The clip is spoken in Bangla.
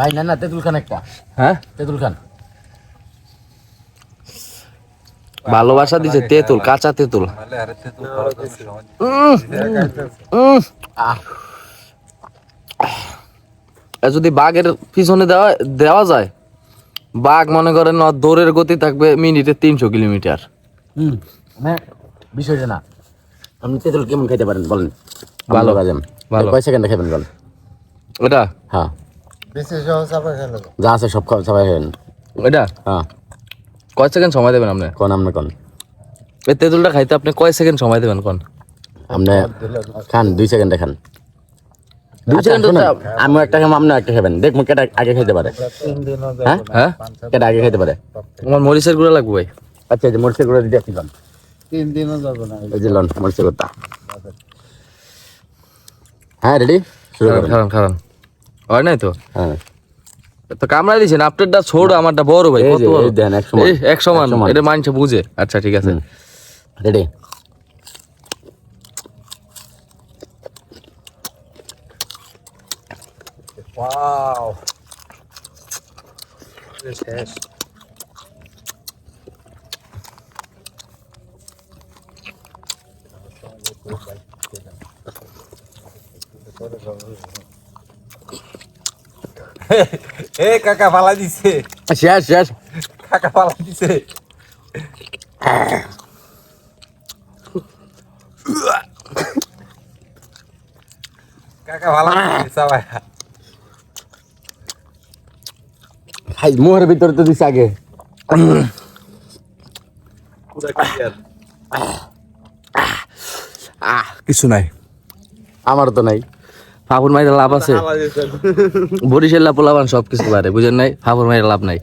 ভাই না না তেঁতুল খান একটা। হ্যাঁ? তেঁতুল খান। ভালোবাসা দিছে তেঁতুল কাঁচা তেঁতুল। যদি বাঘের পিছনে দেওয়া দেওয়া যায় বাঘ মনে করেন দৌড়ের গতি থাকবে মিনিটে তিনশো কিলোমিটার। হুম মানে বিষয়টা না আপনি তেঁতুল কেমন খাইতে পারেন বলেন? ভালো। কাজেম ভালো। কয় সেকেন্ডে খাবেন বলেন? ওটা হ্যাঁ। যা আছে সব খাওয়া সবাই খাবেন ওটা হ্যাঁ। কয় সেকেন্ড সময় দেবেন আপনি? কোন আপনি কোন? এই তেঁতুলটা খাইতে আপনি কয় সেকেন্ড সময় দেবেন কোন? আপনি খান দুই সেকেন্ডে খান। আচ্ছা, আমি একটা খাম আপনি একটা খাবেন। দেখুন কেটা আগে খাইতে পারে। হ্যাঁ? হ্যাঁ? কেটা আগে খাইতে পারে। আমার মরিচের গুঁড়া লাগবে ভাই। আচ্ছা এই যে মরিচের গুঁড়ো দিয়ে আসছিলাম তিন দিনও যাবে না। এই যে লন মরিচের গুঁড়োটা। হ্যাঁ রেডি? শুরু খারান করুন। খারান খারান। হয় নাই তো? হ্যাঁ। তো কামড়াই দিছেন আপনারটা ছোট আমারটা বড় ভাই কত বড়? দেন, এক সমান। এক সমান এটা মানছে বুঝে। আচ্ছা ঠিক আছে। রেডি। ওয়াও। শেষ। এ কাকা ফালা দিছে। শেষ শেষ কাকা ফালা দিছে। কাকা ফালা সবাই খাই মুহের ভিতরে তো দিছে আগে। কিছু নাই। আমার তো নাই। ফাফুর মাইরা লাভ আছে। ফালা দিছে বরিশাল লাভ লাভান সব কিছু পারে বুঝেন নাই? ফাফুর মাইরা লাভ নাই।